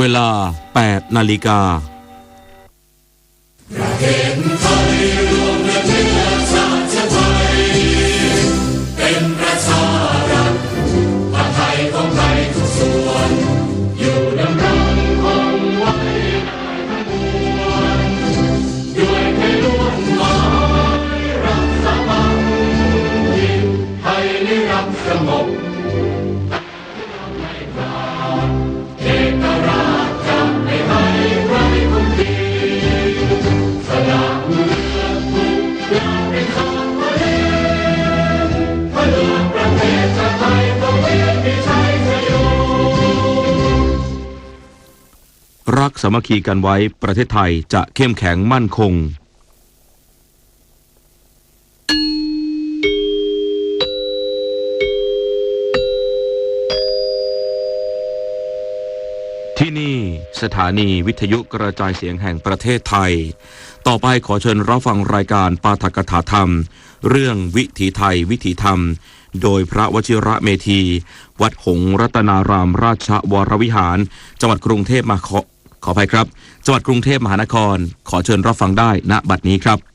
เวลา 8 นาฬิกา รักสามัคคีกันไว้ประเทศไทยจะเข้มแข็งมั่นคง ที่นี่สถานีวิทยุกระจายเสียงแห่งประเทศไทย ต่อไปขอเชิญรับฟังรายการปาฐกถาธรรม เรื่องวิถีไทยวิถีธรรม โดยพระวชิระเมธี วัดหงรัตนารามราชวรวิหาร จังหวัดกรุงเทพมหานค ขออภัยครับ จังหวัดกรุงเทพมหานคร ขอเชิญรับฟังได้ณบัดนี้ครับ